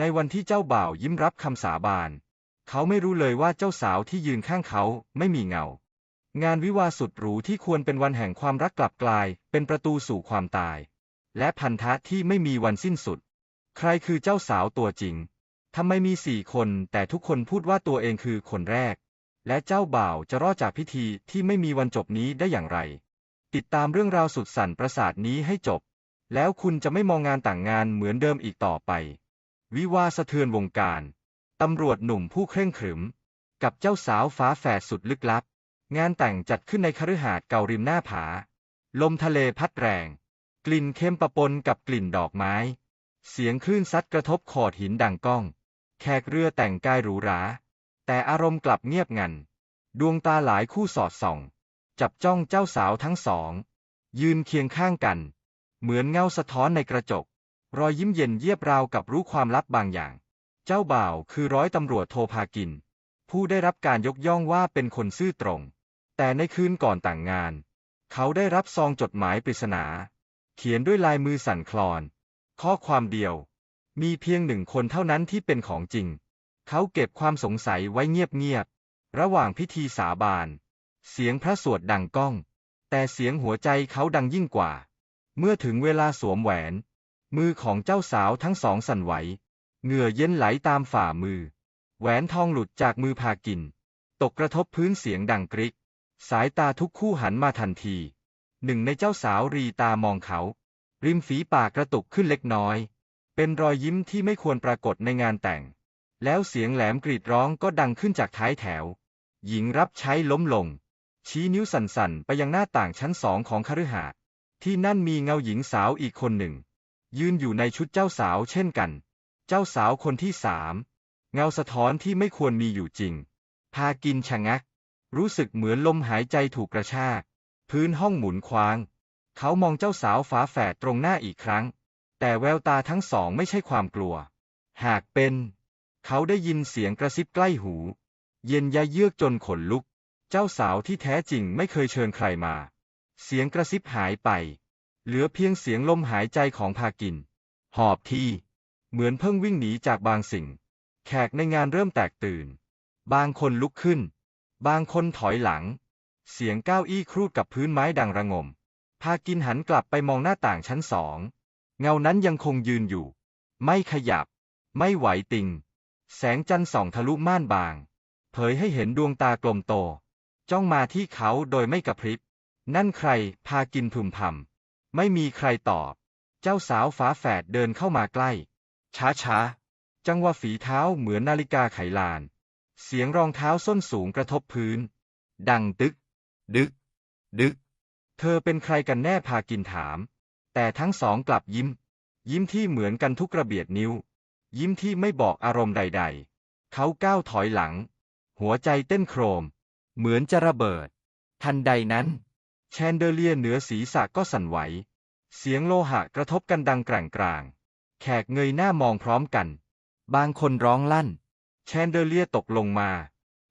ในวันที่เจ้าบ่าวยิ้มรับคำสาบาน เขาไม่รู้เลยว่าเจ้าสาวที่ยืนข้างเขาไม่มีเงา งานวิวาสุดหรูที่ควรเป็นวันแห่งความรักกลับกลาย เป็นประตูสู่ความตาย และพันธะที่ไม่มีวันสิ้นสุด ใครคือเจ้าสาวตัวจริงทำไมมีสี่คนแต่ทุกคนพูดว่าตัวเองคือคนแรก และเจ้าบ่าวจะรอดจากพิธีที่ไม่มีวันจบนี้ได้อย่างไร ติดตามเรื่องราวสุดสั่นประสาทนี้ให้จบ แล้วคุณจะไม่มองงานต่างงานเหมือนเดิมอีกต่อไป วิวาสะเทือนวงการ ตำรวจหนุ่มผู้เคร่งขรึม กับเจ้าสาวฟ้าแฝดสุดลึกลับ งานแต่งจัดขึ้นในคฤหาสน์เก่าริมหน้าผา ลมทะเลพัดแรง กลิ่นเค็มปะปนกับกลิ่นดอกไม้ เสียงคลื่นซัดกระทบโขดหินดังก้อง แขกเรือแต่งกายหรูหรา แต่อารมณ์กลับเงียบงัน ดวงตาหลายคู่สอดส่อง จับจ้องเจ้าสาวทั้งสอง ยืนเคียงข้างกัน เหมือนเงาสะท้อนในกระจก รอยยิ้มเย็นเยียบราวกับรู้ความลับบางอย่าง เจ้าบ่าวคือร้อยตำรวจโทพากิน ผู้ได้รับการยกย่องว่าเป็นคนซื่อตรง แต่ในคืนก่อนแต่างงาน เขาได้รับซองจดหมายปริศนา เขียนด้วยลายมือสั่นคลอน ข้อความเดียว มีเพียงหนึ่งคนเท่านั้นที่เป็นของจริง เขาเก็บความสงสัยไว้เงียบๆระหว่างพิธีสาบาน เสียงพระสวดดังก้อง แต่เสียงหัวใจเขาดังยิ่งกว่า เมื่อถึงเวลาสวมแหวน มือของเจ้าสาวทั้งสองสั่นไหว เหงื่อเย็นไหลตามฝ่ามือ แหวนทองหลุดจากมือพากิน ตกกระทบพื้นเสียงดังกริก สายตาทุกคู่หันมาทันที หนึ่งในเจ้าสาวรีตามองเขา ริมฝีปากกระตุกขึ้นเล็กน้อย เป็นรอยยิ้มที่ไม่ควรปรากฏในงานแต่ง แล้วเสียงแหลมกรีดร้องก็ดังขึ้นจากท้ายแถว หญิงรับใช้ล้มลง ชี้นิ้วสั่นๆ ไปยังหน้าต่างชั้นสองของคฤหาสน์ที่นั่นมีเงาหญิงสาวอีกคนหนึ่ง ยืนอยู่ในชุดเจ้าสาวเช่นกัน เจ้าสาวคนที่สามเงาสะท้อนที่ไม่ควรมีอยู่จริง พากินชะงัก รู้สึกเหมือนลมหายใจถูกกระชาก พื้นห้องหมุนคว้าง เขามองเจ้าสาวฝาแฝดตรงหน้าอีกครั้ง แต่แววตาทั้งสองไม่ใช่ความกลัว หากเป็น เขาได้ยินเสียงกระซิบใกล้หู เย็นยะเยือกจนขนลุก เจ้าสาวที่แท้จริงไม่เคยเชิญใครมา เสียงกระซิบหายไป เหลือเพียงเสียงลมหายใจของพากิน หอบทีเหมือนเพิ่งวิ่งหนีจากบางสิ่ง แขกในงานเริ่มแตกตื่น บางคนลุกขึ้น บางคนถอยหลัง เสียงก้าวอี้ครูดกับพื้นไม้ดังระงม พากินหันกลับไปมองหน้าต่างชั้นสอง เงานั้นยังคงยืนอยู่ ไม่ขยับ ไม่ไหวติง แสงจันทร์ส่องทะลุม่านบาง เผยให้เห็นดวงตากลมโต จ้องมาที่เขาโดยไม่กระพริบ นั่นใครพากินพึมพำ ไม่มีใครตอบ เจ้าสาวฝาแฝดเดินเข้ามาใกล้ ช้าๆจังหวะฝีเท้าเหมือนนาฬิกาไขลาน เสียงรองเท้าส้นสูงกระทบพื้น ดังตึก ดึก ดึก เธอเป็นใครกันแน่พากินถาม แต่ทั้งสองกลับยิ้ม ยิ้มที่เหมือนกันทุกกระเบียดนิ้ว ยิ้มที่ไม่บอกอารมณ์ใด ๆ เขาก้าวถอยหลัง หัวใจเต้นโครม เหมือนจะระเบิด ทันใดนั้น แชนเดอเลียเหนือศีรษะก็สั่นไหว เสียงโลหะกระทบกันดังแกร่งกลาง แขกเงยหน้ามองพร้อมกัน บางคนร้องลั่น แชนเดอเลียตกลงมา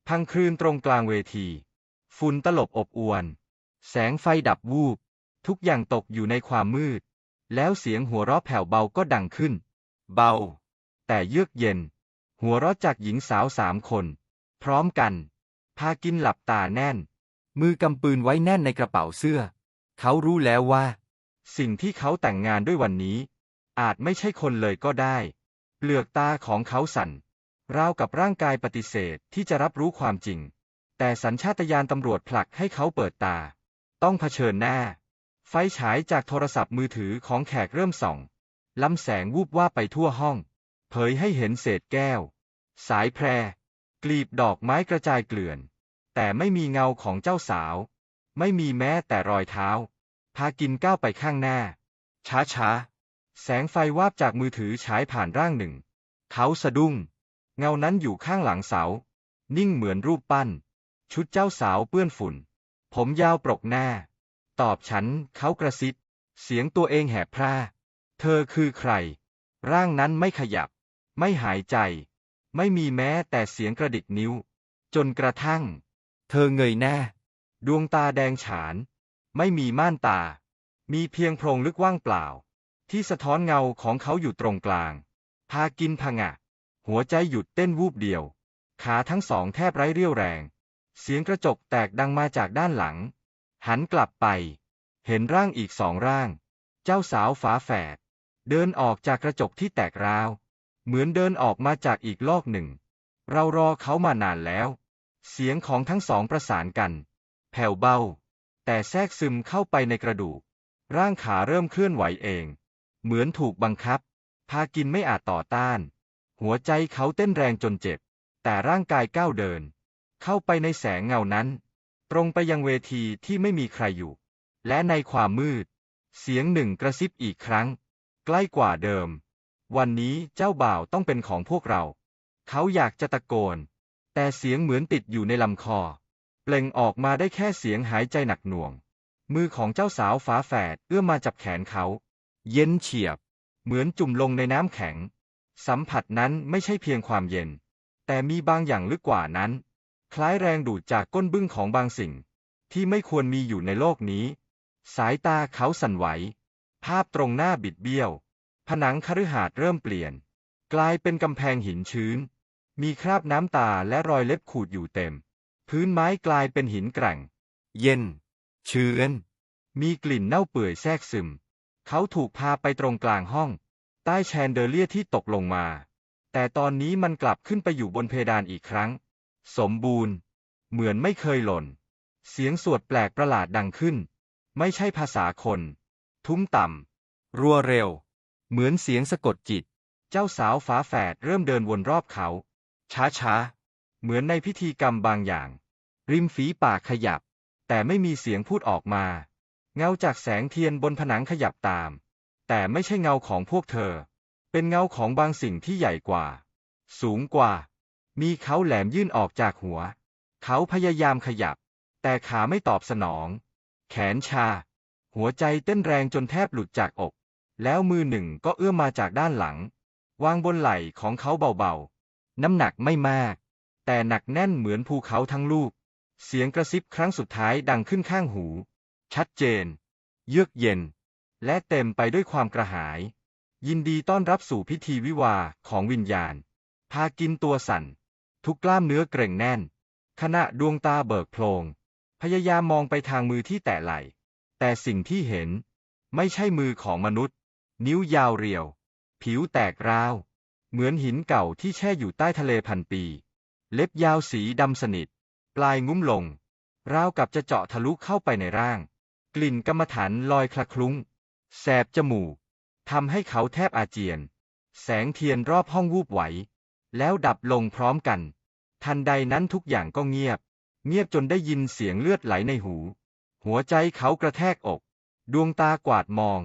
พังคลื่นตรงกลางเวที ฝุ่นตลบอบอวน แสงไฟดับวูบ ทุกอย่างตกอยู่ในความมืด แล้วเสียงหัวเราะแผ่วเบาก็ดังขึ้น เบา แต่เยือกเย็น หัวเราะจากหญิงสาวสามคน พร้อมกัน พากินหลับตาแน่น มือกำปืนไว้แน่นในกระเป๋าเสื้อ เขารู้แล้วว่า สิ่งที่เขาแต่งงานด้วยวันนี้ อาจไม่ใช่คนเลยก็ได้ เปลือกตาของเขาสั่นราวกับร่างกายปฏิเสธที่จะรับรู้ความจริง แต่สัญชาตญาณตำรวจผลักให้เขาเปิดตา ต้องเผชิญหน้า ไฟฉายจากโทรศัพท์มือถือของแขกเริ่มส่องลำแสงวูบว่าไปทั่วห้อง เผยให้เห็นเศษแก้ว สายแพร กลีบดอกไม้กระจายเกลื่อน แต่ไม่มีเงาของเจ้าสาว ไม่มีแม้แต่รอยเท้า พากินก้าวไปข้างหน้า ช้าๆแสงไฟวาบจากมือถือฉายผ่านร่างหนึ่ง เขาสะดุ้ง เงานั้นอยู่ข้างหลังเสา นิ่งเหมือนรูปปั้น ชุดเจ้าสาวเปื้อนฝุ่น ผมยาวปรกหน้า ตอบฉันเขากระซิบ เสียงตัวเองแหบพร่า เธอคือใคร ร่างนั้นไม่ขยับ ไม่หายใจ ไม่มีแม้แต่เสียงกระดิกนิ้ว จนกระทั่ง ธอเงยหน้า ดวงตาแดงฉาน ไม่มีม่านตา มีเพียงโพรงลึกว่างเปล่า ที่สะท้อนเงาของเขาอยู่ตรงกลาง พากินผงะ หัวใจหยุดเต้นวูบเดียว ขาทั้งสองแทบไร้เรี่ยวแรง เสียงกระจกแตกดังมาจากด้านหลัง หันกลับไป เห็นร่างอีกสองร่าง เจ้าสาวฝาแฝด เดินออกจากกระจกที่แตกร้าว เหมือนเดินออกมาจากอีกโลกหนึ่ง เรารอเขามานานแล้ว เสียงของทั้งสองประสานกัน แผ่วเบา แต่แทรกซึมเข้าไปในกระดูก ร่างขาเริ่มเคลื่อนไหวเอง เหมือนถูกบังคับ พากินไม่อาจต่อต้าน หัวใจเขาเต้นแรงจนเจ็บ แต่ร่างกายก้าวเดิน เข้าไปในแสงเงานั้น ตรงไปยังเวทีที่ไม่มีใครอยู่ และในความมืด เสียงหนึ่งกระซิบอีกครั้ง ใกล้กว่าเดิม วันนี้เจ้าบ่าวต้องเป็นของพวกเรา เขาอยากจะตะโกน แต่เสียงเหมือนติดอยู่ในลำคอ เปล่งออกมาได้แค่เสียงหายใจหนักหน่วง มือของเจ้าสาวฝาแฝดเอื้อมมาจับแขนเขา เย็นเฉียบ เหมือนจุ่มลงในน้ำแข็ง สัมผัสนั้นไม่ใช่เพียงความเย็น แต่มีบางอย่างลึกกว่านั้น คล้ายแรงดูดจากก้นบึ้งของบางสิ่ง ที่ไม่ควรมีอยู่ในโลกนี้ สายตาเขาสั่นไหว ภาพตรงหน้าบิดเบี้ยว ผนังคฤหาสน์เริ่มเปลี่ยน กลายเป็นกำแพงหินชื้น มีคราบน้ำตาและรอยเล็บขูดอยู่เต็ม พื้นไม้กลายเป็นหินแกร่ง เย็น ชื้น มีกลิ่นเน่าเปื่อยแทรกซึม เขาถูกพาไปตรงกลางห้อง ใต้แชนเดอเลียที่ตกลงมา แต่ตอนนี้มันกลับขึ้นไปอยู่บนเพดานอีกครั้ง สมบูรณ์ เหมือนไม่เคยหล่น เสียงสวดแปลกประหลาดดังขึ้น ไม่ใช่ภาษาคน ทุ้มต่ำรัวเร็ว เหมือนเสียงสะกดจิต เจ้าสาวฝาแฝดเริ่มเดินวนรอบเขา ช้าๆ เหมือนในพิธีกรรมบางอย่าง ริมฝีปากขยับ แต่ไม่มีเสียงพูดออกมา เงาจากแสงเทียนบนผนังขยับตาม แต่ไม่ใช่เงาของพวกเธอ เป็นเงาของบางสิ่งที่ใหญ่กว่า สูงกว่า มีเขาแหลมยื่นออกจากหัว เขาพยายามขยับ แต่ขาไม่ตอบสนอง แขนชา หัวใจเต้นแรงจนแทบหลุดจากอก แล้วมือหนึ่งก็เอื้อมมาจากด้านหลัง วางบนไหล่ของเขาเบาๆ น้ำหนักไม่มาก แต่หนักแน่นเหมือนภูเขาทั้งลูก เสียงกระซิบครั้งสุดท้ายดังขึ้นข้างหู ชัดเจน เยือกเย็น และเต็มไปด้วยความกระหาย ยินดีต้อนรับสู่พิธีวิวาของวิญญาณ พากินตัวสั่น ทุกกล้ามเนื้อเกร็งแน่น ขณะดวงตาเบิกโพลง พยายามมองไปทางมือที่แตะไหล แต่สิ่งที่เห็น ไม่ใช่มือของมนุษย์ นิ้วยาวเรียว ผิวแตกร้าว เหมือนหินเก่าที่แช่อยู่ใต้ทะเลพันปี เล็บยาวสีดำสนิท ปลายงุ้มลง ราวกับจะเจาะทะลุเข้าไปในร่าง กลิ่นกรรมฐานลอยคละคลุ้ง แสบจมูกทำให้เขาแทบอาเจียน แสงเทียนรอบห้องวูบไหว แล้วดับลงพร้อมกัน ทันใดนั้นทุกอย่างก็เงียบ เงียบจนได้ยินเสียงเลือดไหลในหู หัวใจเขากระแทกอก ดวงตากวาดมอง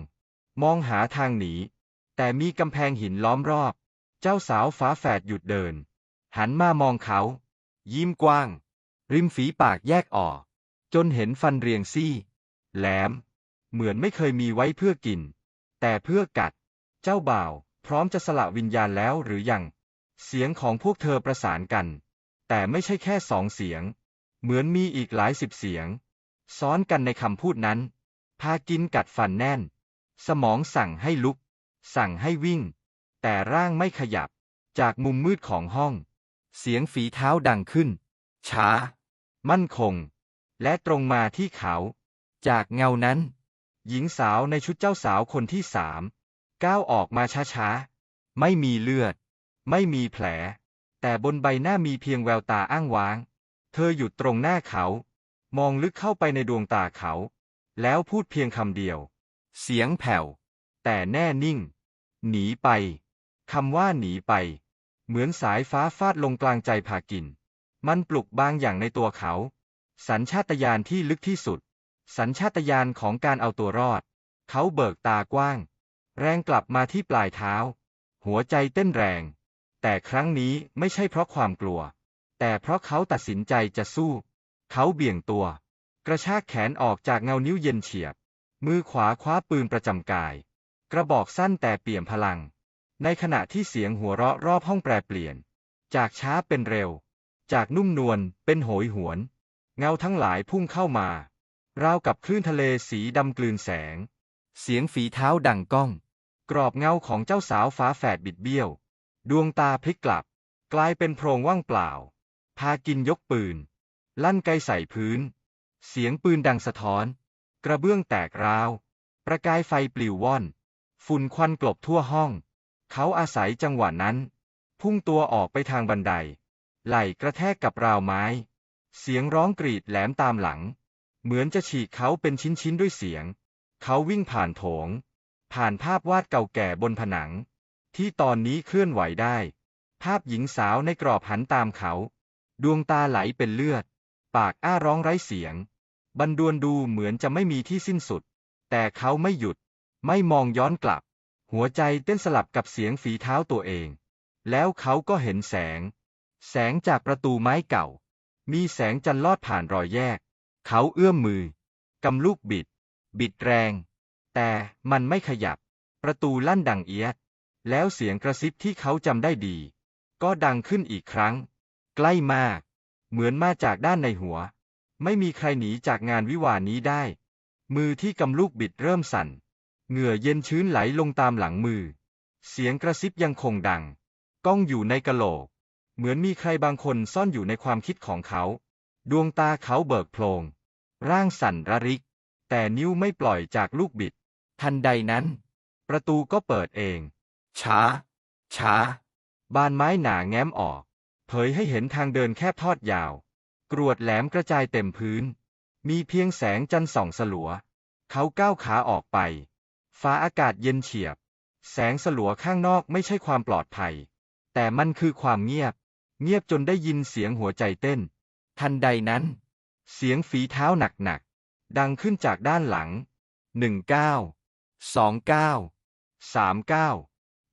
มองหาทางหนี แต่มีกำแพงหินล้อมรอบ เจ้าสาวฝาแฝดหยุดเดิน หันมามองเขา ยิ้มกว้าง ริมฝีปากแยกออก จนเห็นฟันเรียงซี่ แหลม เหมือนไม่เคยมีไว้เพื่อกิน แต่เพื่อกัด เจ้าบ่าว พร้อมจะสละวิญญาณแล้วหรือยัง เสียงของพวกเธอประสานกัน แต่ไม่ใช่แค่สองเสียง เหมือนมีอีกหลายสิบเสียง ซ้อนกันในคำพูดนั้น พากินกัดฟันแน่น สมองสั่งให้ลุก สั่งให้วิ่ง แต่ร่างไม่ขยับ จากมุมมืดของห้อง เสียงฝีเท้าดังขึ้น ช้า มั่นคง และตรงมาที่เขา จากเงานั้น หญิงสาวในชุดเจ้าสาวคนที่สามก้าวออกมาช้าๆ ไม่มีเลือด ไม่มีแผล แต่บนใบหน้ามีเพียงแววตาอ้างว้าง เธอหยุดตรงหน้าเขา มองลึกเข้าไปในดวงตาเขา แล้วพูดเพียงคำเดียว เสียงแผ่ว แต่แน่นิ่ง หนีไป คำว่าหนีไป เหมือนสายฟ้าฟาดลงกลางใจพากิน มันปลุกบางอย่างในตัวเขา สัญชาตญาณที่ลึกที่สุด สัญชาตญาณของการเอาตัวรอด เขาเบิกตากว้าง แรงกลับมาที่ปลายเท้า หัวใจเต้นแรง แต่ครั้งนี้ไม่ใช่เพราะความกลัว แต่เพราะเขาตัดสินใจจะสู้ เขาเบี่ยงตัว กระชากแขนออกจากเงานิ้วเย็นเฉียบ มือขวาคว้าปืนประจำกาย กระบอกสั้นแต่เปี่ยมพลัง ในขณะที่เสียงหัวเราะรอบห้องแปรเปลี่ยน จากช้าเป็นเร็ว จากนุ่มนวลเป็นโหยหวน เงาทั้งหลายพุ่งเข้ามา ราวกับคลื่นทะเลสีดำกลืนแสง เสียงฝีเท้าดังก้อง กรอบเงาของเจ้าสาวฟ้าแฝดบิดเบี้ยว ดวงตาพลิกกลับ กลายเป็นโพรงว่างเปล่า พากินยกปืน ลั่นไกใส่พื้น เสียงปืนดังสะท้อน กระเบื้องแตกร้าว ประกายไฟปลิวว่อน ฝุ่นควันกลบทั่วห้อง เขาอาศัยจังหวะนั้น พุ่งตัวออกไปทางบันได ไหล่กระแทกกับราวไม้ เสียงร้องกรีดแหลมตามหลัง เหมือนจะฉีกเขาเป็นชิ้นๆด้วยเสียง เขาวิ่งผ่านโถง ผ่านภาพวาดเก่าแก่บนผนัง ที่ตอนนี้เคลื่อนไหวได้ ภาพหญิงสาวในกรอบหันตามเขา ดวงตาไหลเป็นเลือด ปากอ้าร้องไร้เสียง บันดวนดูเหมือนจะไม่มีที่สิ้นสุด แต่เขาไม่หยุด ไม่มองย้อนกลับ หัวใจเต้นสลับกับเสียงฝีเท้าตัวเอง แล้วเขาก็เห็นแสง แสงจากประตูไม้เก่า มีแสงจันทร์ลอดผ่านรอยแยก เขาเอื้อมมือกำลูกบิด บิดแรง แต่มันไม่ขยับ ประตูลั่นดังเอียด แล้วเสียงกระซิบที่เขาจำได้ดี ก็ดังขึ้นอีกครั้ง ใกล้มาก เหมือนมาจากด้านในหัว ไม่มีใครหนีจากงานวิวานี้ได้ มือที่กำลูกบิดเริ่มสั่น เหงื่อเย็นชื้นไหลลงตามหลังมือ เสียงกระซิบยังคงดัง ก้องอยู่ในกะโหลก เหมือนมีใครบางคนซ่อนอยู่ในความคิดของเขา ดวงตาเขาเบิกโพลง ร่างสั่นระริก แต่นิ้วไม่ปล่อยจากลูกบิด ทันใดนั้น ประตูก็เปิดเอง ช้า ช้า บานไม้หนาแง้มออก เผยให้เห็นทางเดินแคบทอดยาว กรวดแหลมกระจายเต็มพื้น มีเพียงแสงจันทร์ส่องสลัว เขาก้าวขาออกไป ฟ้าอากาศเย็นเฉียบ แสงสลัวข้างนอกไม่ใช่ความปลอดภัย แต่มันคือความเงียบ เงียบจนได้ยินเสียงหัวใจเต้น ทันใดนั้น เสียงฝีเท้าหนักๆ ดังขึ้นจากด้านหลังหนึ่งเก้าสองเก้าสามเก้า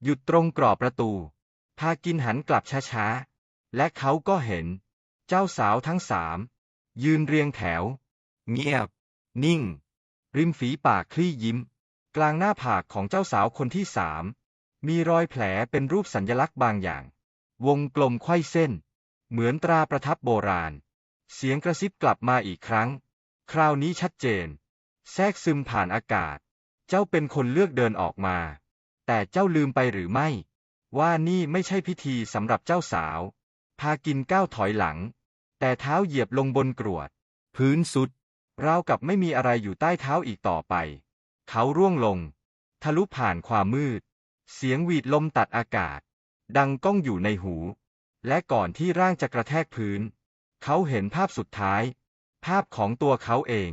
หยุดตรงกรอบประตู พากินหันกลับช้าๆ และเขาก็เห็น เจ้าสาวทั้งสามยืนเรียงแถว เงียบ นิ่ง ริมฝีปากคลี่ยิ้ม กลางหน้าผากของเจ้าสาวคนที่สาม มีรอยแผลเป็นรูปสัญลักษณ์บางอย่าง วงกลมไขว้เส้น เหมือนตราประทับโบราณ เสียงกระซิบกลับมาอีกครั้ง คราวนี้ชัดเจน แทรกซึมผ่านอากาศ เจ้าเป็นคนเลือกเดินออกมา แต่เจ้าลืมไปหรือไม่ ว่านี่ไม่ใช่พิธีสำหรับเจ้าสาว พากินก้าวถอยหลัง แต่เท้าเหยียบลงบนกรวด พื้นสุดราวกับไม่มีอะไรอยู่ใต้เท้าอีกต่อไป เขาร่วงลง ทะลุผ่านความมืด เสียงหวีดลมตัดอากาศ ดังก้องอยู่ในหู และก่อนที่ร่างจะกระแทกพื้น เขาเห็นภาพสุดท้าย ภาพของตัวเขาเอง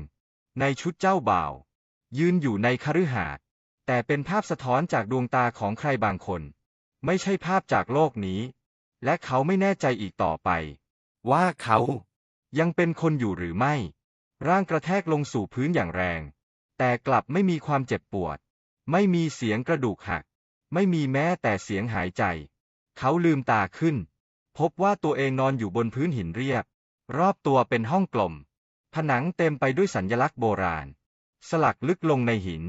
ในชุดเจ้าบ่าว ยืนอยู่ในคฤหาสน์แต่เป็นภาพสะท้อนจากดวงตาของใครบางคน ไม่ใช่ภาพจากโลกนี้ และเขาไม่แน่ใจอีกต่อไป ว่าเขายังเป็นคนอยู่หรือไม่ ร่างกระแทกลงสู่พื้นอย่างแรง แต่กลับไม่มีความเจ็บปวด ไม่มีเสียงกระดูกหัก ไม่มีแม้แต่เสียงหายใจ เขาลืมตาขึ้น พบว่าตัวเองนอนอยู่บนพื้นหินเรียบ รอบตัวเป็นห้องกลม ผนังเต็มไปด้วยสัญลักษณ์โบราณ สลักลึกลงในหิน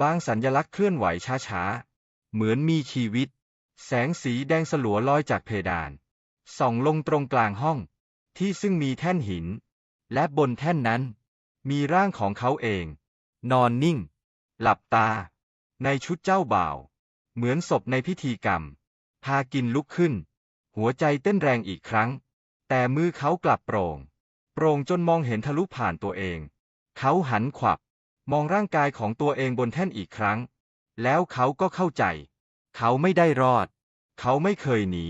บางสัญลักษณ์เคลื่อนไหวช้าๆ เหมือนมีชีวิต แสงสีแดงสลัวลอยจากเพดาน ส่องลงตรงกลางห้อง ที่ซึ่งมีแท่นหิน และบนแท่นนั้น มีร่างของเขาเอง นอนนิ่ง หลับตา ในชุดเจ้าบ่าว เหมือนศพในพิธีกรรม พากินลุกขึ้น หัวใจเต้นแรงอีกครั้ง แต่มือเขากลับโปร่ง โปร่งจนมองเห็นทะลุผ่านตัวเอง เขาหันขวับ มองร่างกายของตัวเองบนแท่นอีกครั้ง แล้วเขาก็เข้าใจ เขาไม่ได้รอด เขาไม่เคยหนี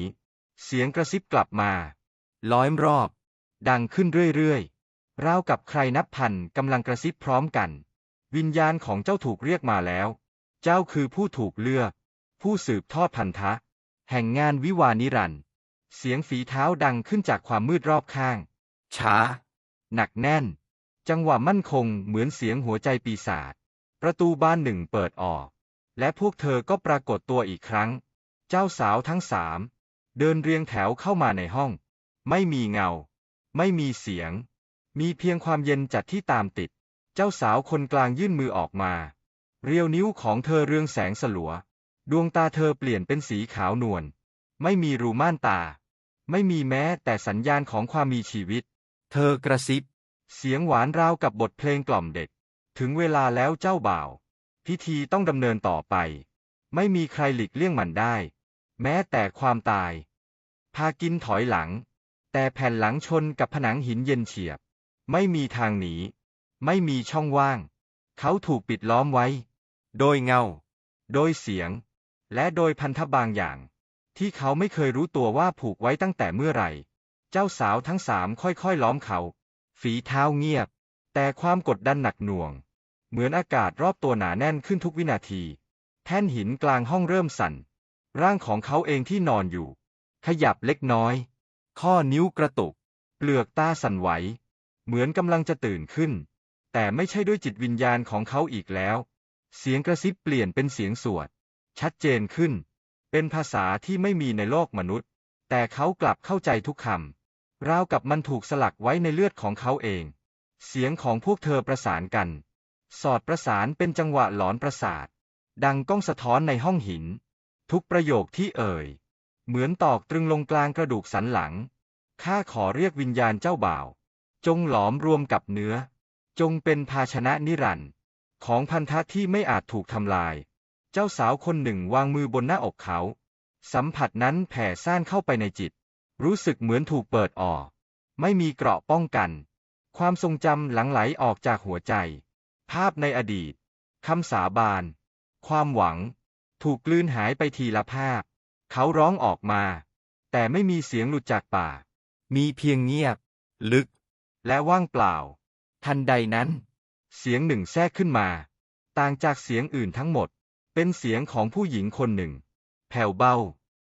เสียงกระซิบกลับมา ล้อมรอบ ดังขึ้นเรื่อยๆราวกับใครนับพันกำลังกระซิบพร้อมกัน วิญญาณของเจ้าถูกเรียกมาแล้ว เจ้าคือผู้ถูกเลือก ผู้สืบทอดพันธะ แห่งงานวิวานิรันด์เสียงฝีเท้าดังขึ้นจากความมืดรอบข้าง ช้า หนักแน่น จังหวะมั่นคงเหมือนเสียงหัวใจปีศาจ ประตูบ้านหนึ่งเปิดออก และพวกเธอก็ปรากฏตัวอีกครั้ง เจ้าสาวทั้งสาม เดินเรียงแถวเข้ามาในห้อง ไม่มีเงา ไม่มีเสียง มีเพียงความเย็นจัดที่ตามติด จ้าสาวคนกลางยื่นมือออกมา เรียวนิ้วของเธอเรืองแสงสลัว ดวงตาเธอเปลี่ยนเป็นสีขาวนวล ไม่มีรูม่านตา ไม่มีแม้แต่สัญญาณของความมีชีวิต เธอกระซิบ เสียงหวานราวกับบทเพลงกล่อมเด็ก ถึงเวลาแล้วเจ้าบ่าว พิธีต้องดำเนินต่อไป ไม่มีใครหลีกเลี่ยงมันได้ แม้แต่ความตาย พากินถอยหลัง แต่แผ่นหลังชนกับผนังหินเย็นเฉียบ ไม่มีทางหนี ไม่มีช่องว่าง เขาถูกปิดล้อมไว้ โดยเงา โดยเสียง และโดยพันธบางอย่าง ที่เขาไม่เคยรู้ตัวว่าผูกไว้ตั้งแต่เมื่อไหร่ เจ้าสาวทั้งสามค่อยๆล้อมเขา ฝีเท้าเงียบ แต่ความกดดันหนักหน่วง เหมือนอากาศรอบตัวหนาแน่นขึ้นทุกวินาที แท่นหินกลางห้องเริ่มสั่น ร่างของเขาเองที่นอนอยู่ ขยับเล็กน้อย ข้อนิ้วกระตุก เปลือกตาสั่นไหว เหมือนกำลังจะตื่นขึ้น แต่ไม่ใช่ด้วยจิตวิญญาณของเขาอีกแล้ว เสียงกระซิบเปลี่ยนเป็นเสียงสวด ชัดเจนขึ้น เป็นภาษาที่ไม่มีในโลกมนุษย์ แต่เขากลับเข้าใจทุกคำราวกับมันถูกสลักไว้ในเลือดของเขาเอง เสียงของพวกเธอประสานกัน สอดประสานเป็นจังหวะหลอนประสาท ดังก้องสะท้อนในห้องหิน ทุกประโยคที่เอ่ย เหมือนตอกตรึงลงกลางกระดูกสันหลังข้าขอเรียกวิญญาณเจ้าบ่าว จงหลอมรวมกับเนื้อ จงเป็นภาชนะนิรันดร์ของพันธะที่ไม่อาจถูกทำลาย เจ้าสาวคนหนึ่งวางมือบนหน้าอกเขา สัมผัสนั้นแผ่ซ่านเข้าไปในจิต รู้สึกเหมือนถูกเปิดออก ไม่มีเกราะป้องกัน ความทรงจำหลังไหลออกจากหัวใจ ภาพในอดีตคำสาบาน ความหวัง ถูกกลืนหายไปทีละภาพ เขาร้องออกมา แต่ไม่มีเสียงหลุดจากปากมีเพียงเงียบ ลึก และว่างเปล่า ทันใดนั้น เสียงหนึ่งแทรกขึ้นมา ต่างจากเสียงอื่นทั้งหมด เป็นเสียงของผู้หญิงคนหนึ่ง แผ่วเบา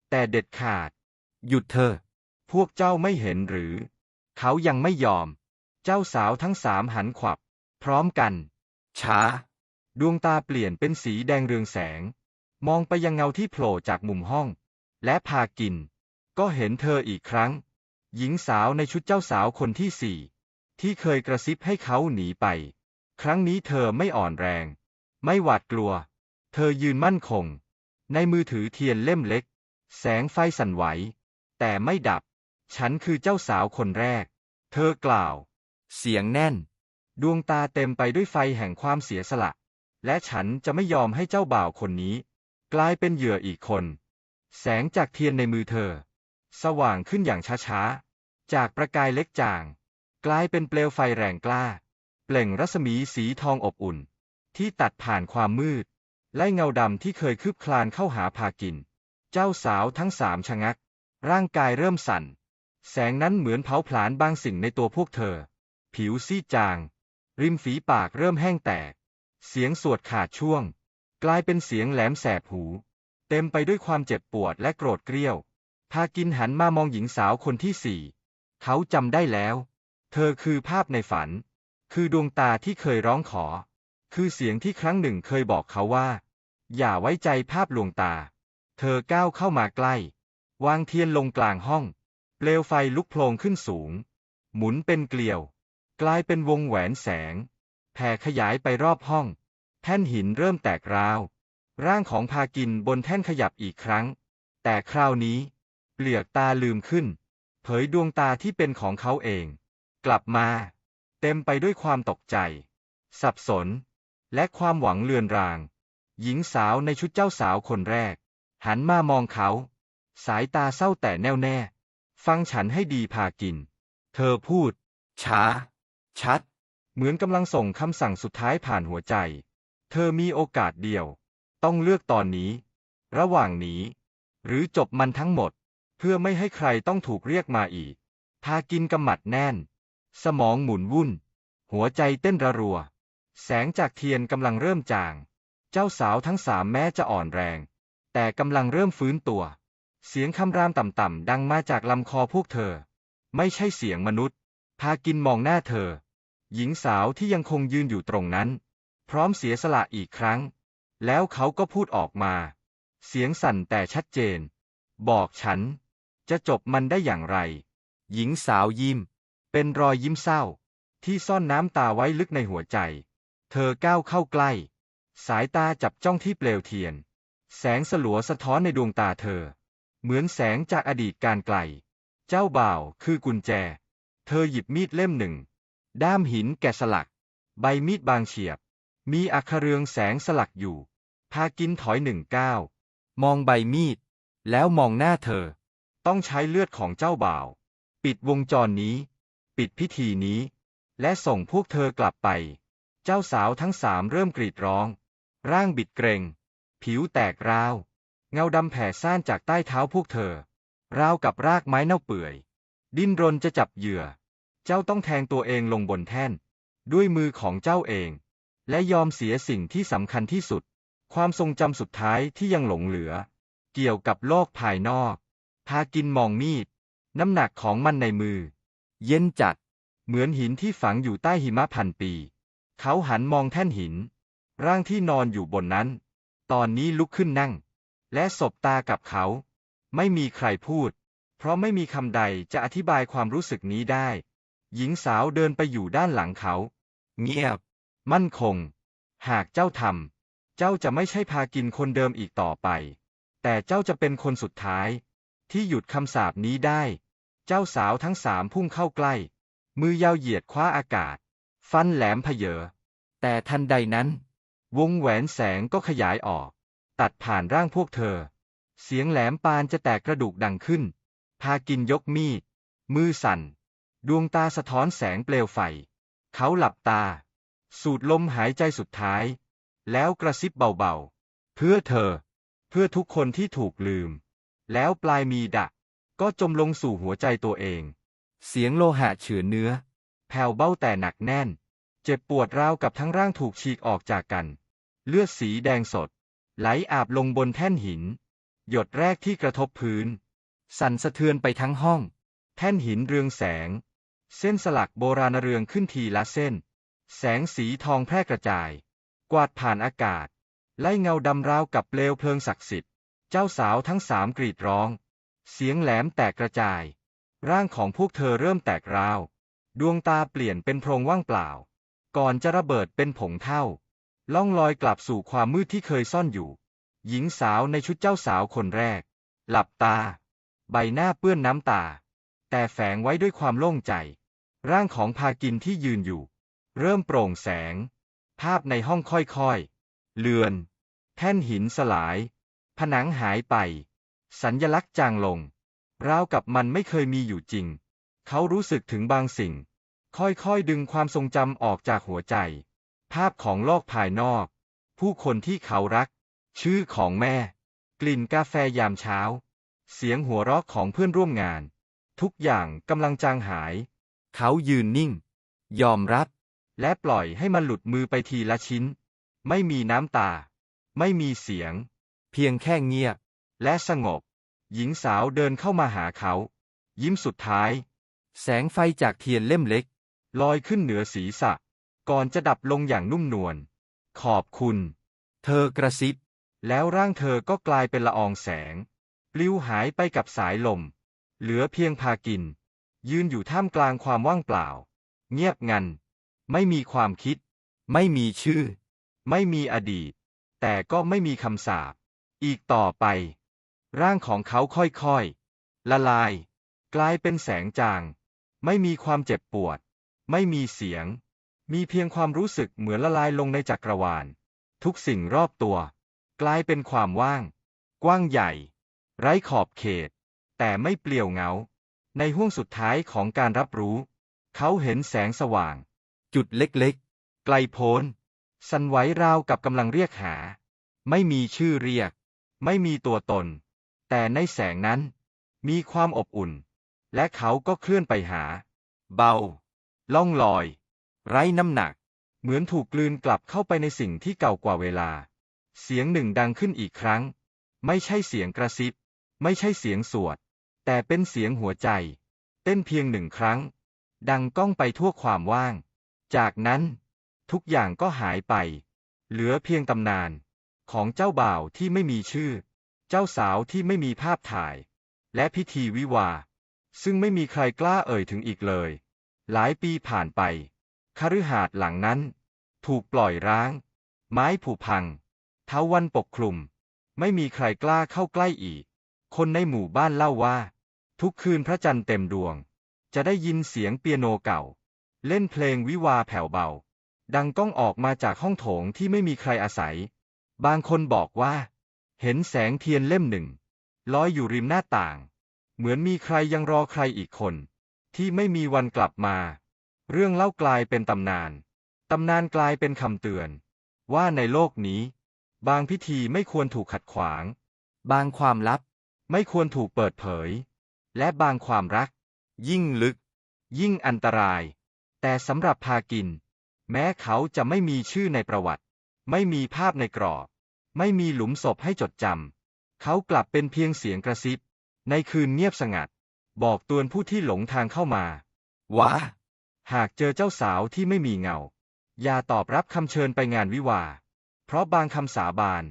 แต่เด็ดขาด หยุดเถอพวกเจ้าไม่เห็นหรือ เขายังไม่ยอม เจ้าสาวทั้งสามหันขวับ พร้อมกัน ช้า ดวงตาเปลี่ยนเป็นสีแดงเรืองแสง มองไปยังเงาที่โผล่จากมุมห้อง และพากิน ก็เห็นเธออีกครั้ง หญิงสาวในชุดเจ้าสาวคนที่สี่ ที่เคยกระซิบให้เขาหนีไป ครั้งนี้เธอไม่อ่อนแรง ไม่หวาดกลัว เธอยืนมั่นคง ในมือถือเทียนเล่มเล็ก แสงไฟสั่นไหว แต่ไม่ดับ ฉันคือเจ้าสาวคนแรก เธอกล่าว เสียงแน่น ดวงตาเต็มไปด้วยไฟแห่งความเสียสละ และฉันจะไม่ยอมให้เจ้าบ่าวคนนี้ กลายเป็นเหยื่ออีกคน แสงจากเทียนในมือเธอ สว่างขึ้นอย่างช้าๆ จากประกายเล็กจาง กลายเป็นเปลวไฟแรงกล้า เปล่งรัศมีสีทองอบอุ่น ที่ตัดผ่านความมืดและเงาดำที่เคยคืบคลานเข้าหาพากิน เจ้าสาวทั้งสามชะงัก ร่างกายเริ่มสั่น แสงนั้นเหมือนเผาผลาญบางสิ่งในตัวพวกเธอ ผิวซีดจาง ริมฝีปากเริ่มแห้งแตก เสียงสวดขาดช่วง กลายเป็นเสียงแหลมแสบหู เต็มไปด้วยความเจ็บปวดและโกรธเกรี้ยวพากินหันมามองหญิงสาวคนที่สี่ เขาจำได้แล้ว เธอคือภาพในฝัน คือดวงตาที่เคยร้องขอ คือเสียงที่ครั้งหนึ่งเคยบอกเขาว่า อย่าไว้ใจภาพลวงตา เธอก้าวเข้ามาใกล้ วางเทียนลงกลางห้อง เปลวไฟลุกโผล่ขึ้นสูง หมุนเป็นเกลียว กลายเป็นวงแหวนแสง แผ่ขยายไปรอบห้อง แท่นหินเริ่มแตกร้าว ร่างของพากินบนแท่นขยับอีกครั้ง แต่คราวนี้ เปลือกตาลืมขึ้น เผยดวงตาที่เป็นของเขาเอง กลับมา เต็มไปด้วยความตกใจ สับสน และความหวังเลือนราง หญิงสาวในชุดเจ้าสาวคนแรก หันมามองเขา สายตาเศร้าแต่แน่วแน่ ฟังฉันให้ดีพากิน เธอพูด ช้า ชัด เหมือนกำลังส่งคำสั่งสุดท้ายผ่านหัวใจ เธอมีโอกาสเดียว ต้องเลือกตอนนี้ ระหว่างนี้ หรือจบมันทั้งหมด เพื่อไม่ให้ใครต้องถูกเรียกมาอีกพากินกำมัดแน่น สมองหมุนวุ่น หัวใจเต้นระรัว แสงจากเทียนกำลังเริ่มจาง เจ้าสาวทั้งสามแม้จะอ่อนแรง แต่กำลังเริ่มฟื้นตัว เสียงคำรามต่ำๆดังมาจากลำคอพวกเธอ ไม่ใช่เสียงมนุษย์ พากินมองหน้าเธอ หญิงสาวที่ยังคงยืนอยู่ตรงนั้น พร้อมเสียสละอีกครั้ง แล้วเขาก็พูดออกมา เสียงสั่นแต่ชัดเจน บอกฉัน จะจบมันได้อย่างไร หญิงสาวยิ้ม เป็นรอยยิ้มเศร้า ที่ซ่อนน้ำตาไว้ลึกในหัวใจ เธอก้าวเข้าใกล้ สายตาจับจ้องที่เปลวเทียน แสงสลัวสะท้อนในดวงตาเธอ เหมือนแสงจากอดีตการไกล เจ้าบ่าวคือกุญแจ เธอหยิบมีดเล่มหนึ่ง ด้ามหินแกะสลัก ใบมีดบางเฉียบ มีอัคเรืองแสงสลักอยู่ พากินถอยหนึ่งก้าวมองใบมีด แล้วมองหน้าเธอ ต้องใช้เลือดของเจ้าบ่าว ปิดวงจรนี้ ปิดพิธีนี้ และส่งพวกเธอกลับไป เจ้าสาวทั้งสามเริ่มกรีดร้อง ร่างบิดเกรง ผิวแตกร้าว เงาดำแผ่ซ่านจากใต้เท้าพวกเธอ ราวกับรากไม้เน่าเปื่อย ดิ้นรนจะจับเหยื่อ เจ้าต้องแทงตัวเองลงบนแท่น ด้วยมือของเจ้าเอง และยอมเสียสิ่งที่สำคัญที่สุด ความทรงจำสุดท้ายที่ยังหลงเหลือ เกี่ยวกับโลกภายนอก พากินมองมีด น้ำหนักของมันในมือ เย็นจัด เหมือนหินที่ฝังอยู่ใต้หิมะพันปี เขาหันมองแท่นหิน ร่างที่นอนอยู่บนนั้น ตอนนี้ลุกขึ้นนั่ง และสบตากับเขา ไม่มีใครพูด เพราะไม่มีคำใดจะอธิบายความรู้สึกนี้ได้ หญิงสาวเดินไปอยู่ด้านหลังเขา เงียบ มั่นคง หากเจ้าทำเจ้าจะไม่ใช่พากินคนเดิมอีกต่อไป แต่เจ้าจะเป็นคนสุดท้าย ที่หยุดคำสาปนี้ได้ เจ้าสาวทั้งสามพุ่งเข้าใกล้ มือยาวเหยียดคว้าอากาศ ฟันแหลมเพเยอ แต่ทันใดนั้น วงแหวนแสงก็ขยายออก ตัดผ่านร่างพวกเธอ เสียงแหลมปานจะแตกกระดูกดังขึ้น พากินยกมีด มือสั่น ดวงตาสะท้อนแสงเปลวไฟ เขาหลับตา สูดลมหายใจสุดท้าย แล้วกระซิบเบาๆ เพื่อเธอ เพื่อทุกคนที่ถูกลืม แล้วปลายมีดะ ก็จมลงสู่หัวใจตัวเอง เสียงโลหะเฉือนเนื้อ แผ่วเบ้าแต่หนักแน่น เจ็บปวดราวกับทั้งร่างถูกฉีกออกจากกัน เลือดสีแดงสด ไหลอาบลงบนแท่นหิน หยดแรกที่กระทบพื้น สั่นสะเทือนไปทั้งห้อง แท่นหินเรืองแสง เส้นสลักโบราณเรืองขึ้นทีละเส้น แสงสีทองแพร่กระจาย กวาดผ่านอากาศ ไล่เงาดำราวกับเปลวเพลิงศักดิ์สิทธิ์ เจ้าสาวทั้งสามกรีดร้อง เสียงแหลมแตกกระจาย ร่างของพวกเธอเริ่มแตกราว ดวงตาเปลี่ยนเป็นโพรงว่างเปล่า ก่อนจะระเบิดเป็นผงเท่า ล่องลอยกลับสู่ความมืดที่เคยซ่อนอยู่ หญิงสาวในชุดเจ้าสาวคนแรก หลับตา ใบหน้าเปื้อนน้ำตา แต่แฝงไว้ด้วยความโล่งใจ ร่างของพากินที่ยืนอยู่ เริ่มโปร่งแสง ภาพในห้องค่อยๆ เลือน แท่นหินสลาย ผนังหายไป สัญญลักษณ์จางลง ราวกับมันไม่เคยมีอยู่จริง เขารู้สึกถึงบางสิ่ง ค่อยๆดึงความทรงจำออกจากหัวใจ ภาพของโลกภายนอก ผู้คนที่เขารัก ชื่อของแม่ กลิ่นกาแฟยามเช้า เสียงหัวเราะของเพื่อนร่วมงาน ทุกอย่างกำลังจางหาย เขายืนนิ่ง ยอมรับ และปล่อยให้มันหลุดมือไปทีละชิ้น ไม่มีน้ำตา ไม่มีเสียง เพียงแค่เงียบและสงบ หญิงสาวเดินเข้ามาหาเขา ยิ้มสุดท้าย แสงไฟจากเทียนเล่มเล็ก ลอยขึ้นเหนือศีรษะ ก่อนจะดับลงอย่างนุ่มนวล ขอบคุณ เธอกระซิบ แล้วร่างเธอก็กลายเป็นละอองแสง ปลิวหายไปกับสายลม เหลือเพียงพากิน ยืนอยู่ท่ามกลางความว่างเปล่า เงียบงัน ไม่มีความคิด ไม่มีชื่อ ไม่มีอดีต แต่ก็ไม่มีคำสาปอีกต่อไป ร่างของเขาค่อยๆ ละลาย กลายเป็นแสงจาง ไม่มีความเจ็บปวด ไม่มีเสียง มีเพียงความรู้สึกเหมือนละลายลงในจักรวาล ทุกสิ่งรอบตัว กลายเป็นความว่าง กว้างใหญ่ ไร้ขอบเขต แต่ไม่เปลี่ยวเหงา ในห้วงสุดท้ายของการรับรู้ เขาเห็นแสงสว่าง จุดเล็กๆ ไกลโพ้น สั่นไหวราวกับกำลังเรียกหา ไม่มีชื่อเรียก ไม่มีตัวตน แต่ในแสงนั้น มีความอบอุ่น และเขาก็เคลื่อนไปหา เบา ล่องลอย ไร้น้ำหนัก เหมือนถูกกลืนกลับเข้าไปในสิ่งที่เก่ากว่าเวลา เสียงหนึ่งดังขึ้นอีกครั้ง ไม่ใช่เสียงกระซิบ ไม่ใช่เสียงสวด แต่เป็นเสียงหัวใจ เต้นเพียงหนึ่งครั้ง ดังก้องไปทั่วความว่าง จากนั้น ทุกอย่างก็หายไป เหลือเพียงตำนาน ของเจ้าบ่าวที่ไม่มีชื่อ เจ้าสาวที่ไม่มีภาพถ่าย และพิธีวิวา ซึ่งไม่มีใครกล้าเอ่ยถึงอีกเลย หลายปีผ่านไปคฤหาสน์หลังนั้น ถูกปล่อยร้าง ไม้ผุพังเท้าวันปกคลุม ไม่มีใครกล้าเข้าใกล้อีก คนในหมู่บ้านเล่าว่า ทุกคืนพระจันทร์เต็มดวง จะได้ยินเสียงเปียโนเก่า เล่นเพลงวิวาแผ่วเบา ดังก้องออกมาจากห้องโถงที่ไม่มีใครอาศัย บางคนบอกว่า เห็นแสงเทียนเล่มหนึ่งลอยอยู่ริมหน้าต่าง เหมือนมีใครยังรอใครอีกคน ที่ไม่มีวันกลับมา เรื่องเล่ากลายเป็นตำนาน ตำนานกลายเป็นคำเตือน ว่าในโลกนี้ บางพิธีไม่ควรถูกขัดขวาง บางความลับ ไม่ควรถูกเปิดเผย และบางความรัก ยิ่งลึก ยิ่งอันตราย แต่สำหรับพากิน แม้เขาจะไม่มีชื่อในประวัติ ไม่มีภาพในกรอบ ไม่มีหลุมศพให้จดจำ เขากลับเป็นเพียงเสียงกระซิบ ในคืนเงียบสงัด บอกเตือนผู้ที่หลงทางเข้ามาว่าหากเจอเจ้าสาวที่ไม่มีเงา อย่าตอบรับคำเชิญไปงานวิวาห์เพราะบางคำสาบาน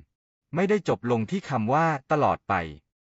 ไม่ได้จบลงที่คำว่าตลอดไป